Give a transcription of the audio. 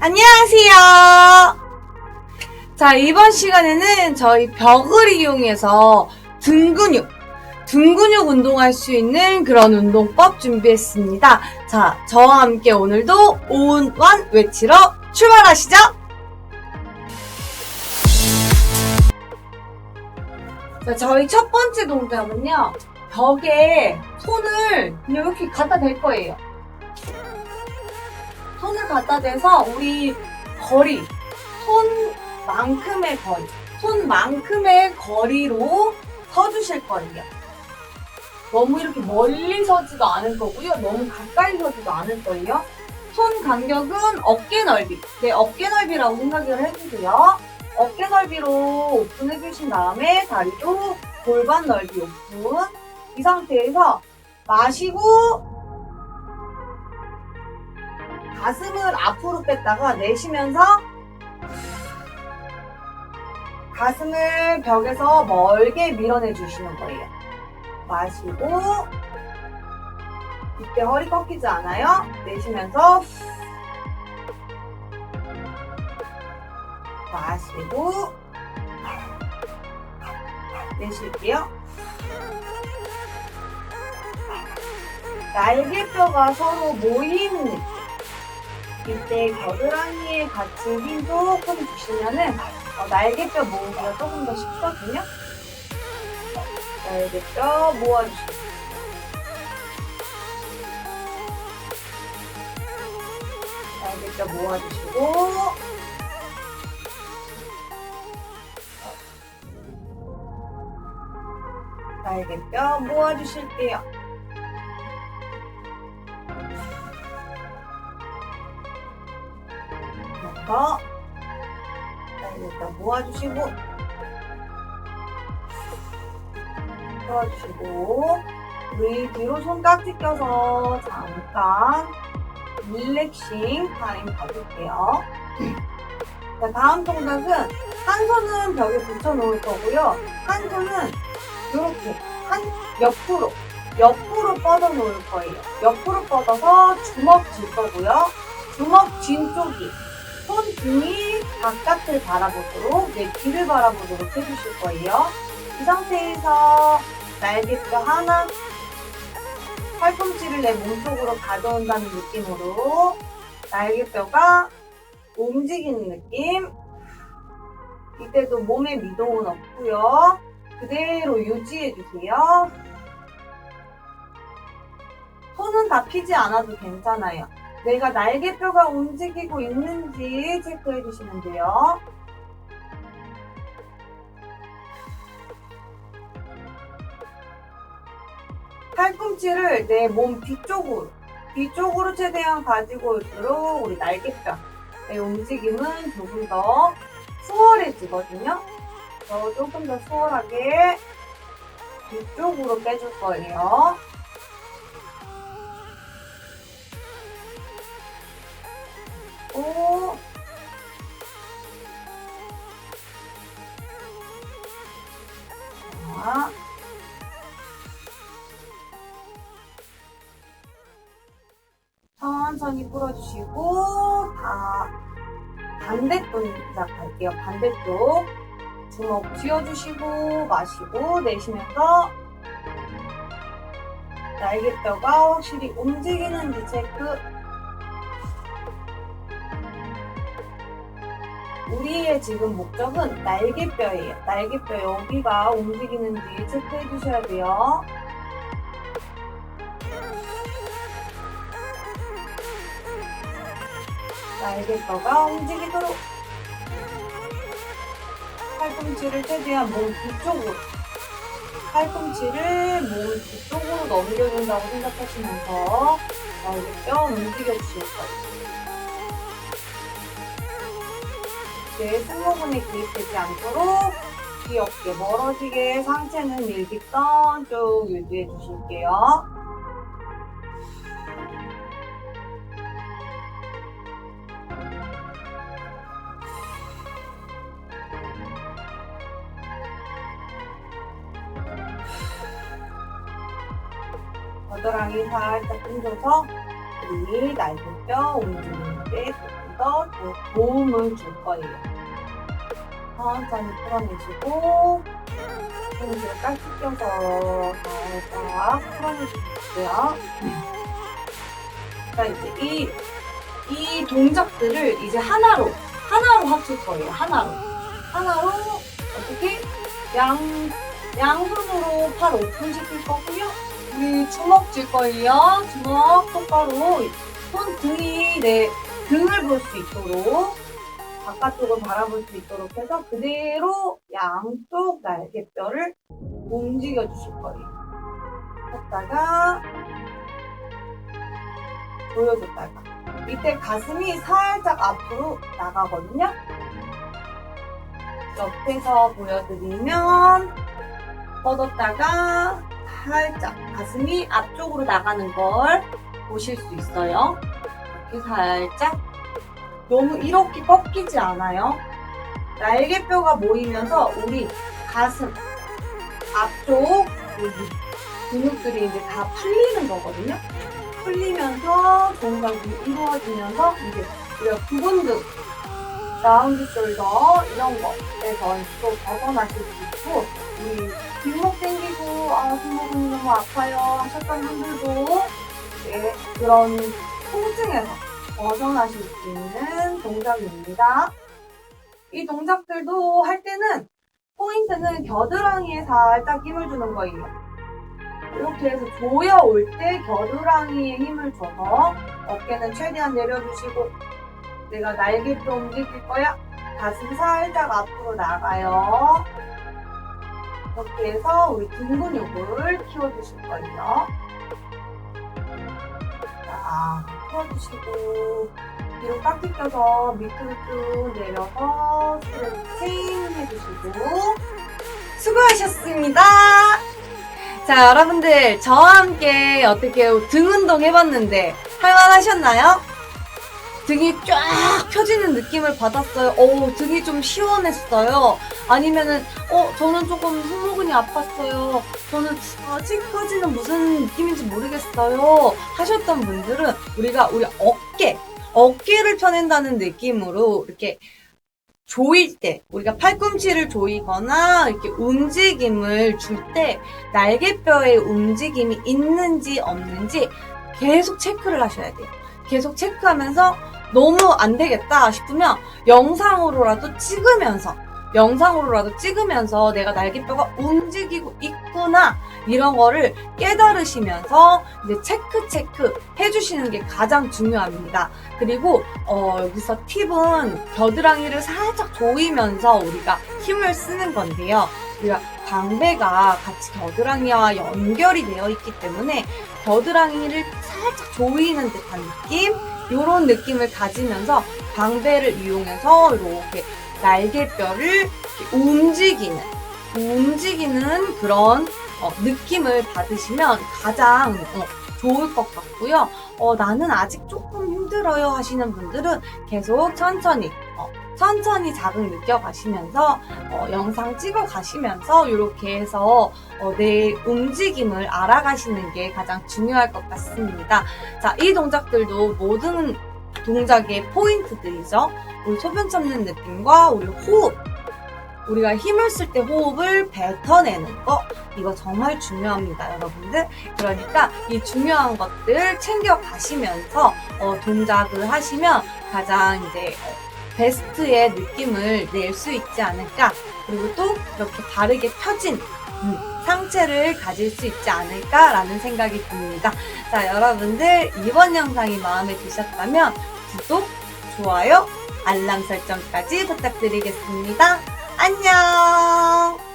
안녕하세요. 자, 이번 시간에는 저희 벽을 이용해서 등 근육, 등 근육 운동할 수 있는 그런 운동법 준비했습니다. 자, 저와 함께 오늘도 오운완 외치러 출발하시죠. 자, 저희 첫 번째 동작은요. 벽에 손을 이렇게 갖다 댈 거예요. 손을 갖다 대서 우리 거리, 손만큼의 거리, 손만큼의 거리로 서주실 거예요. 너무 이렇게 멀리 서지도 않을 거고요. 너무 가까이 서지도 않을 거예요. 손 간격은 어깨 넓이. 네, 어깨 넓이라고 생각을 해주세요. 어깨 넓이로 오픈해 주신 다음에 다리도 골반 넓이 오픈. 이 상태에서 마시고 가슴을 앞으로 뺐다가 내쉬면서 가슴을 벽에서 멀게 밀어내 주시는 거예요. 마시고 이때 허리 꺾이지 않아요. 내쉬면서 마시고 내쉴게요. 날개뼈가 서로 모이는 느낌. 이때 겨드랑이에 같이 힘 조금 주시면은 어, 날개뼈 모으기가 조금 더 쉽거든요. 날개뼈 모아주시고 날개뼈 모아주시고 날개뼈 모아주실게요. 더 날개뼈 모아주시고 모아주시고 우리 뒤로 손깍지 껴서 잠깐 릴렉싱 타임 가질게요. 자, 다음 동작은 한 손은 벽에 붙여 놓을 거고요. 한 손은 이렇게 한 옆으로 옆으로 뻗어 놓을 거예요. 옆으로 뻗어서 주먹 쥘 거고요. 주먹 쥔 쪽이 손 등이 바깥을 바라보도록 내 뒤를 바라보도록 해주실 거예요. 이 상태에서 날개뼈 하나 팔꿈치를 내 몸쪽으로 가져온다는 느낌으로 날개뼈가 움직이는 느낌 이때도 몸에 미동은 없고요. 그대로 유지해 주세요. 손은 다 피지 않아도 괜찮아요. 내가 날개뼈가 움직이고 있는지 체크해 주시면 돼요. 팔꿈치를 내 몸 뒤쪽으로, 뒤쪽으로 최대한 가지고 올수록 우리 날개뼈의 움직임은 조금 더 수월해지거든요. 더 조금 더 수월하게 뒤쪽으로 빼줄 거예요. 오. 자. 천천히 풀어주시고 다 반대 동작 갈게요. 반대쪽 주먹 쥐어주시고 마시고 내쉬면서 날개뼈가 확실히 움직이는지 체크 우리의 지금 목적은 날개뼈예요. 날개뼈 여기가 움직이는지 체크해 주셔야 돼요. 날개뼈가 움직이도록 팔꿈치를 최대한 몸 뒤쪽으로 팔꿈치를 몸 뒤쪽으로 넘겨준다고 생각하시면서 날개뼈 움직여 주실 거예요. 내 승모근에 개입되지 않도록 귀엽게 멀어지게 상체는 일직선 쭉 유지해 주실게요. 겨드랑이 살짝 힘줘서 우리 날개뼈 움직이는데 더 도움을 줄 거예요. 천천히 풀어내시고 손으로 깍지 껴서 살짝 풀어내주시고요. 자 이제 이, 이 동작들을 이제 하나로 하나로 합칠 거예요. 하나로 하나로 어떻게 양 양손으로 팔 오픈시킬 거고요. 우리 주먹 줄 거예요. 주먹 똑바로 손 등이 내 등을 볼 수 있도록 바깥쪽을 바라볼 수 있도록 해서 그대로 양쪽 날개뼈를 움직여 주실 거예요. 했다가 보여줬다가 이때 가슴이 살짝 앞으로 나가거든요. 옆에서 보여드리면 뻗었다가 살짝 가슴이 앞쪽으로 나가는 걸 보실 수 있어요. 이렇게 살짝 너무 이렇게 꺾이지 않아요. 날개뼈가 모이면서 우리 가슴 앞쪽 여기 근육들이 이제 다 풀리는 거거든요. 풀리면서 동작이 이루어지면서 이제 우리가 구분등, 라운드 숄더 이런 거에서 또 벗어나실 수 있고 우리 뒷목 당기고 아 손목이 너무 아파요 하셨던 분들도 이제 그런 통증에서 벗어나실 수 있는 동작입니다. 이 동작들도 할 때는 포인트는 겨드랑이에 살짝 힘을 주는 거예요. 이렇게 해서 조여 올 때 겨드랑이에 힘을 줘서 어깨는 최대한 내려주시고 내가 날개뼈 움직일 거야. 가슴 살짝 앞으로 나가요. 이렇게 해서 우리 등 근육을 키워주실 거예요. 자, 키워주시고 뒤로 깍지 껴서 밑으로 쭉 내려서 스트레칭 해주시고 수고하셨습니다. 자, 여러분들 저와 함께 어떻게 등 운동 해봤는데 할만하셨나요? 등이 쫙 펴지는 느낌을 받았어요. 오, 등이 좀 시원했어요. 아니면은, 어, 저는 조금 손모근이 아팠어요. 저는 아직까지는 무슨 느낌인지 모르겠어요. 하셨던 분들은 우리가 우리 어깨, 어깨를 펴낸다는 느낌으로 이렇게 조일 때, 우리가 팔꿈치를 조이거나 이렇게 움직임을 줄 때 날개뼈의 움직임이 있는지 없는지 계속 체크를 하셔야 돼요. 계속 체크하면서 너무 안 되겠다 싶으면 영상으로라도 찍으면서 영상으로라도 찍으면서 내가 날개뼈가 움직이고 있구나 이런 거를 깨달으시면서 이제 체크 체크 해주시는 게 가장 중요합니다. 그리고 어, 여기서 팁은 겨드랑이를 살짝 조이면서 우리가 힘을 쓰는 건데요. 광배가 같이 겨드랑이와 연결이 되어 있기 때문에 겨드랑이를 살짝 조이는 듯한 느낌 이런 느낌을 가지면서 광배를 이용해서 이렇게 날개뼈를 움직이는 움직이는 그런 어, 느낌을 받으시면 가장 어, 좋을 것 같고요. 어, 나는 아직 조금 힘들어요 하시는 분들은 계속 천천히 어, 천천히 자극 느껴가시면서 어, 영상 찍어 가시면서 이렇게 해서 어, 내 움직임을 알아가시는 게 가장 중요할 것 같습니다. 자, 이 동작들도 모든 동작의 포인트들이죠. 우리 소변 참는 느낌과 우리 호흡. 우리가 힘을 쓸 때 호흡을 뱉어내는 거 이거 정말 중요합니다 여러분들 그러니까 이 중요한 것들 챙겨 가시면서 어, 동작을 하시면 가장 이제 어, 베스트의 느낌을 낼 수 있지 않을까 그리고 또 이렇게 바르게 펴진 음, 상체를 가질 수 있지 않을까라는 생각이 듭니다 자 여러분들 이번 영상이 마음에 드셨다면 구독, 좋아요, 알람 설정까지 부탁드리겠습니다. 안녕!